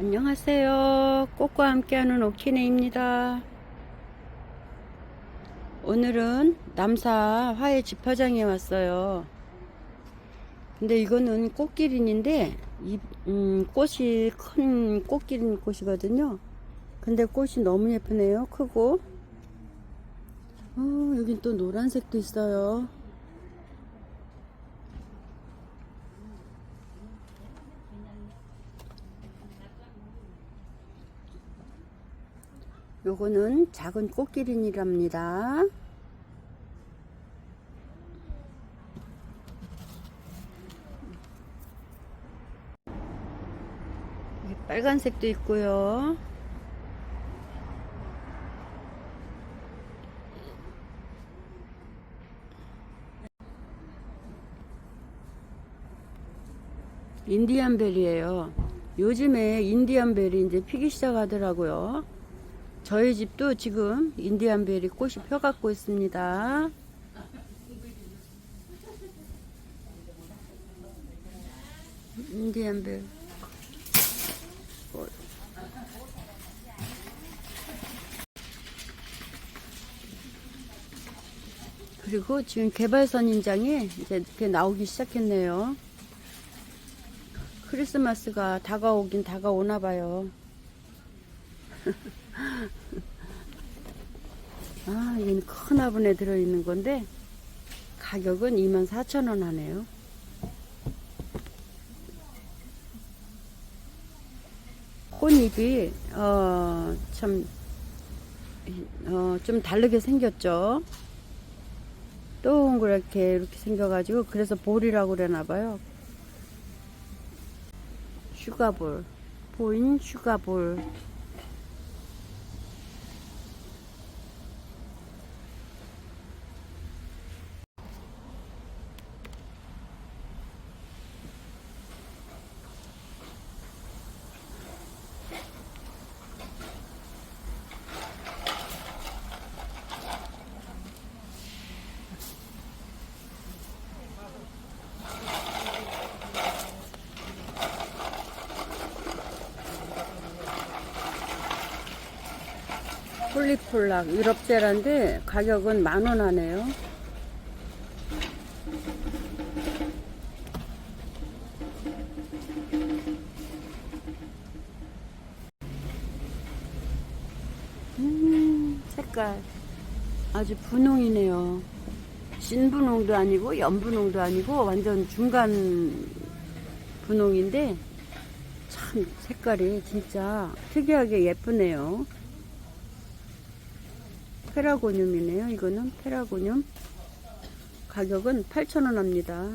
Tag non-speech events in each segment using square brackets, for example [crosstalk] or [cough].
안녕하세요. 꽃과 함께하는 오키네입니다. 오늘은 남사 화해 집화장에 왔어요. 근데 이거는 꽃기린인데 이 음, 꽃이 큰 꽃기린 꽃이거든요. 근데 꽃이 너무 예쁘네요. 크고. 어, 여긴 또 노란색도 있어요. 요거는 작은 꽃기린이랍니다. 여기 빨간색도 있고요. 인디안벨이에요. 요즘에 인디안벨이 이제 피기 시작하더라고요. 저희 집도 지금 인디안벨이 꽃이 펴갖고 있습니다. 인디안벨. 꽃. 그리고 지금 개발선 인장이 이제 이렇게 나오기 시작했네요. 크리스마스가 다가오긴 다가오나 봐요. [laughs] [laughs] 아, 이건 큰 화분에 들어있는 건데, 가격은 24,000원 하네요. 꽃잎이, 어, 참, 어, 좀 다르게 생겼죠. 동그랗게 이렇게 생겨가지고, 그래서 볼이라고 그러나봐요. 슈가볼. 보인 슈가볼. 폴리폴락 유럽제라인데 가격은 만 원 하네요. 음, 색깔 아주 분홍이네요. 진분홍도 아니고 연분홍도 아니고 완전 중간 분홍인데 참 색깔이 진짜 특이하게 예쁘네요. 페라고늄이네요. 이거는 페라고늄. 가격은 8,000원 합니다.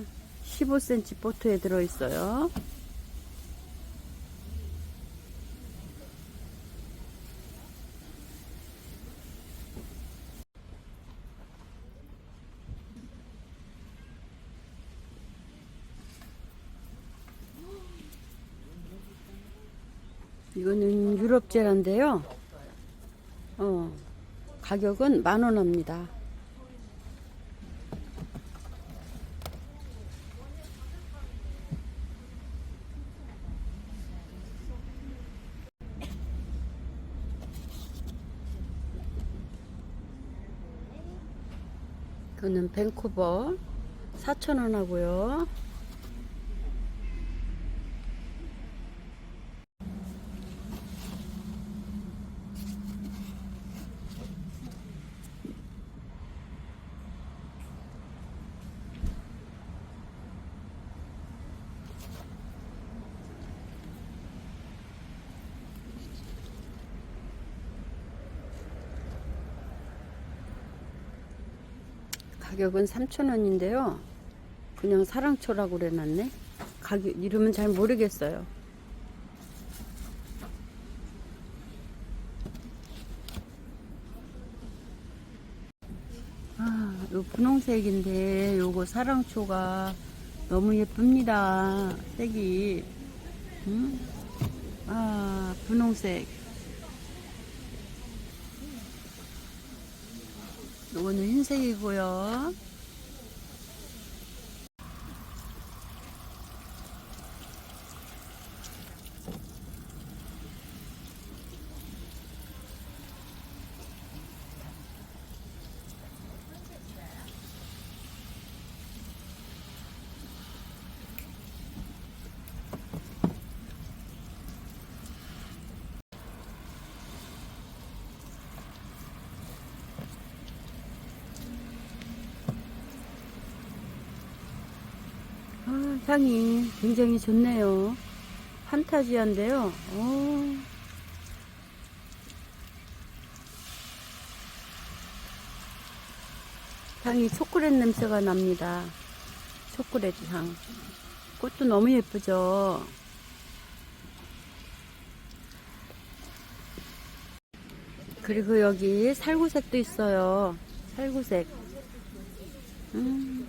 15cm 보트에 들어있어요. 이거는 유럽제란데요. 어, 가격은 만원 합니다. 이거는 밴쿠버 4,000원 하고요. 가격은 3,000원인데요. 그냥 사랑초라고 그래놨네. 가격, 이름은 잘 모르겠어요. 아, 요 분홍색인데 요거 사랑초가 너무 예쁩니다. 색이. 음? 아, 분홍색. 요거는 흰색이고요. 향이 굉장히 좋네요. 판타지한데요. 오. 향이 초콜릿 냄새가 납니다. 초콜릿 향. 꽃도 너무 예쁘죠? 그리고 여기 살구색도 있어요. 살구색. 음.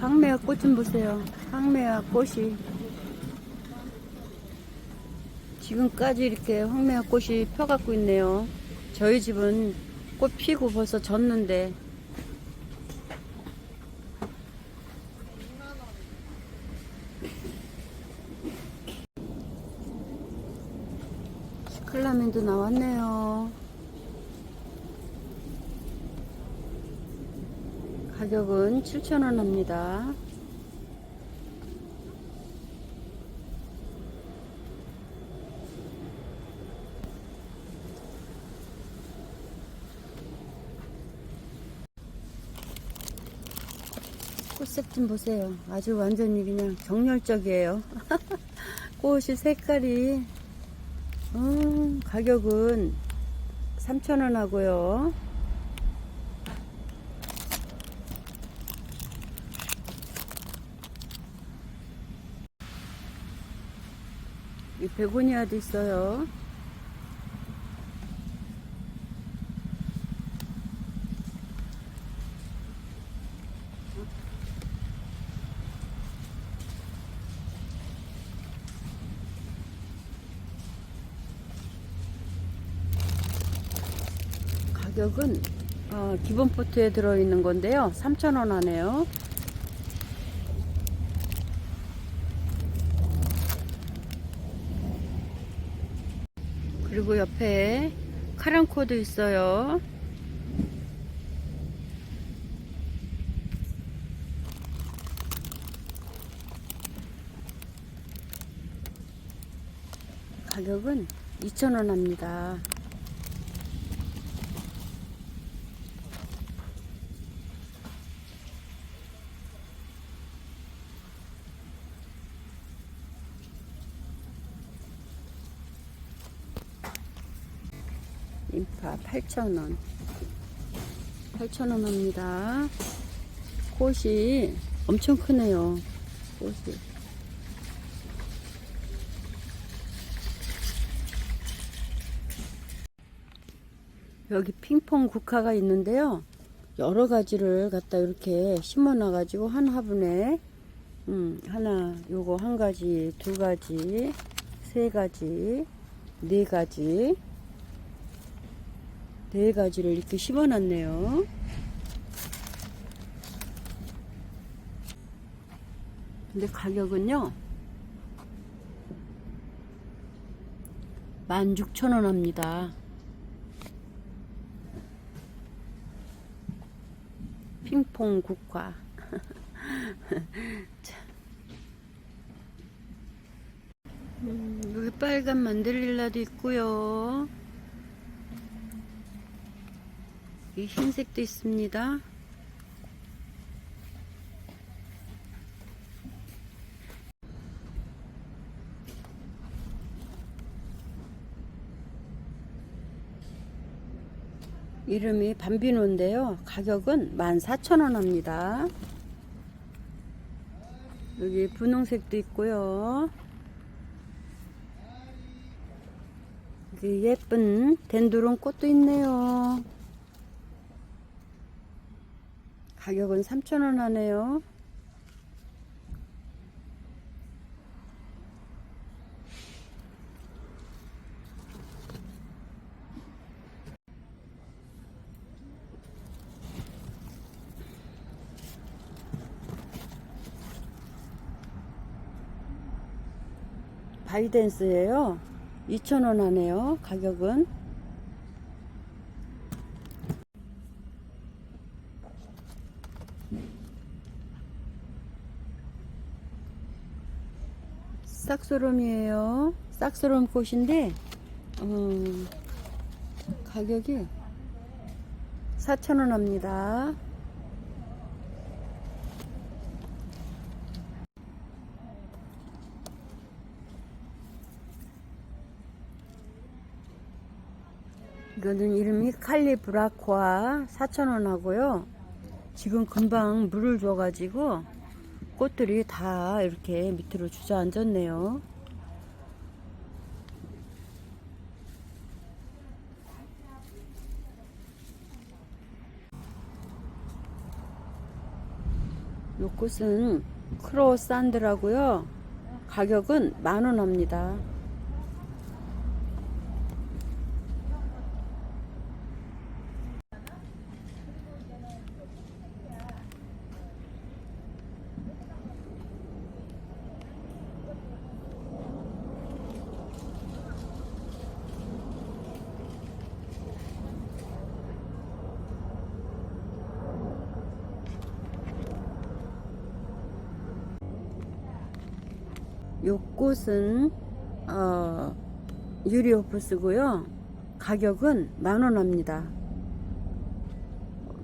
황매화 꽃 좀 보세요. 황매화 꽃이. 지금까지 이렇게 황매화 꽃이 펴갖고 있네요. 저희 집은 꽃 피고 벌써 졌는데. 시클라멘도 나왔네요. 가격은 7,000원 합니다. 꽃색 좀 보세요. 아주 완전히 그냥 정열적이에요. [laughs] 꽃이 색깔이 음, 가격은 3,000원 하고요. 이 베고니아도 있어요. 가격은 어, 기본 포트에 들어있는 건데요. 3,000원 하네요. 그리고 옆에 카랑코도 있어요. 가격은 2,000원 합니다. 인파 8,000원. 8,000원 합니다. 꽃이 엄청 크네요. 꽃이. 여기 핑퐁 국화가 있는데요. 여러 가지를 갖다 이렇게 심어 놔가지고 한 화분에 음, 하나, 요거 한 가지, 두 가지, 세 가지, 네 가지, 네 가지를 이렇게 심어 놨네요. 근데 가격은요, 16,000원 합니다. 핑퐁 국화. [laughs] 자. 음, 여기 빨간 만들릴라도 있고요. 이 흰색도 있습니다. 이름이 밤비노인데요. 가격은 14,000원 합니다. 여기 분홍색도 있고요. 여기 예쁜 덴드론 꽃도 있네요. 가격은 3,000원 하네요. 바이댄스예요. 2,000원 하네요. 가격은. 싹소롬이에요. 싹소롬 꽃인데 어, 가격이 4,000원 합니다. 이거는 이름이 칼리브라코아 4,000원 하고요. 지금 금방 물을 줘가지고 꽃들이 다 이렇게 밑으로 주저앉았네요. 요 꽃은 크로산드라고요. 가격은 만 원 합니다. 요 꽃은 어, 유리오프스고요. 가격은 만원 합니다.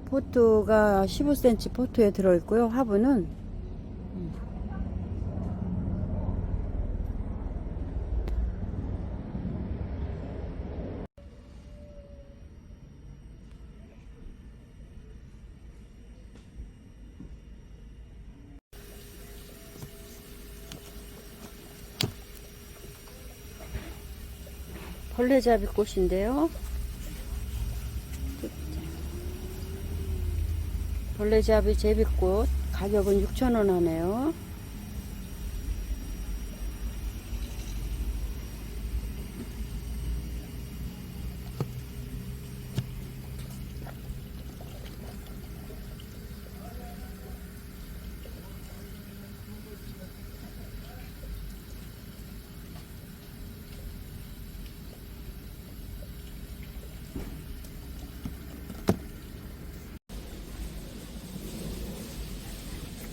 포트가 15cm 포트에 들어있고요. 화분은 벌레잡이 꽃인데요. 벌레잡이 제비꽃 가격은 6,000원 하네요.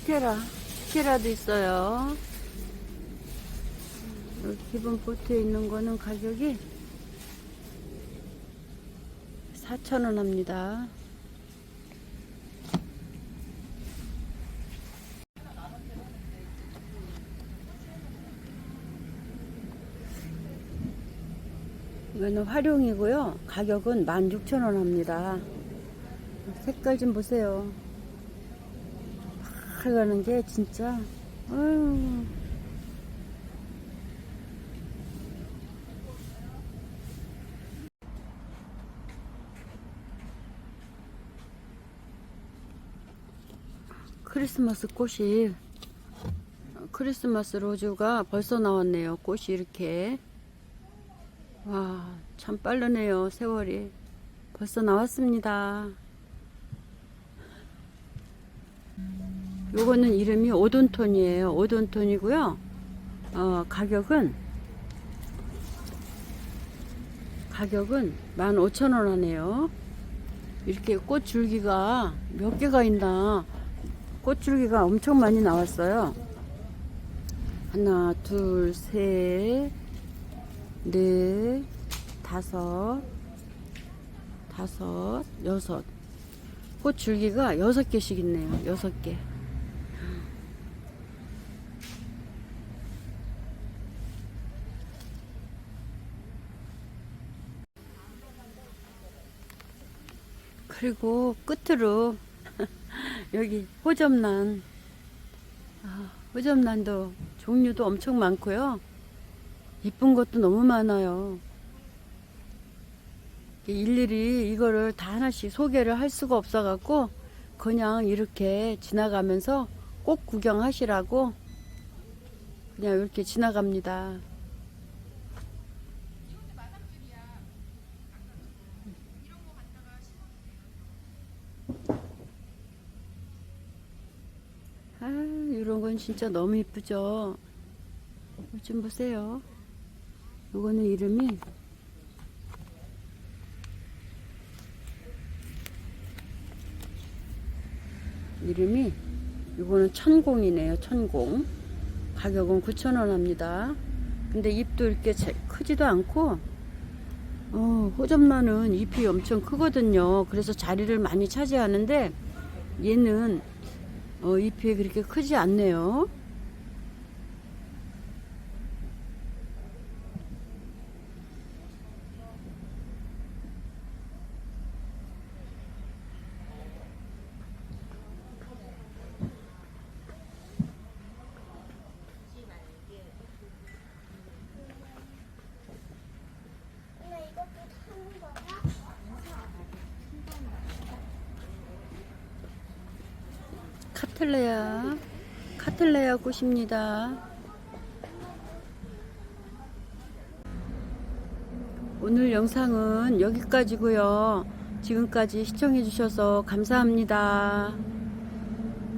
스테라, 스테라도 있어요. 여기 기본 보트에 있는 거는 가격이 4,000원 합니다. 이거는 활용이고요. 가격은 16,000원 합니다. 색깔 좀 보세요. 가는 게 진짜 어휴. 크리스마스 꽃이 크리스마스 로즈가 벌써 나왔네요. 꽃이 이렇게 와 참 빠르네요. 세월이 벌써 나왔습니다. 요거는 이름이 오돈톤이에요. 오돈톤이고요. 어, 가격은 가격은 15,000원 하네요. 이렇게 꽃 줄기가 몇 개가 있나? 꽃 줄기가 엄청 많이 나왔어요. 하나, 둘, 셋, 넷, 다섯, 다섯, 여섯. 꽃 줄기가 여섯 개씩 있네요. 여섯 개. 그리고 끝으로 [laughs] 여기 호접란 아, 호접란도 종류도 엄청 많고요. 이쁜 것도 너무 많아요. 일일이 이거를 다 하나씩 소개를 할 수가 없어 갖고 그냥 이렇게 지나가면서 꼭 구경하시라고 그냥 이렇게 지나갑니다 아, 이런 건 진짜 너무 이쁘죠. 좀 보세요. 이거는 이름이 이름이 이거는 천공이네요. 천공. 가격은 9,000원 합니다. 근데 잎도 이렇게 제- 크지도 않고 어, 호접란은 잎이 엄청 크거든요. 그래서 자리를 많이 차지하는데 얘는 어, 잎이 그렇게 크지 않네요. 엄마 이것도 타는 거야? 카틀레아, 카틀레아 꽃입니다. 오늘 영상은 여기까지고요. 지금까지 시청해 주셔서 감사합니다.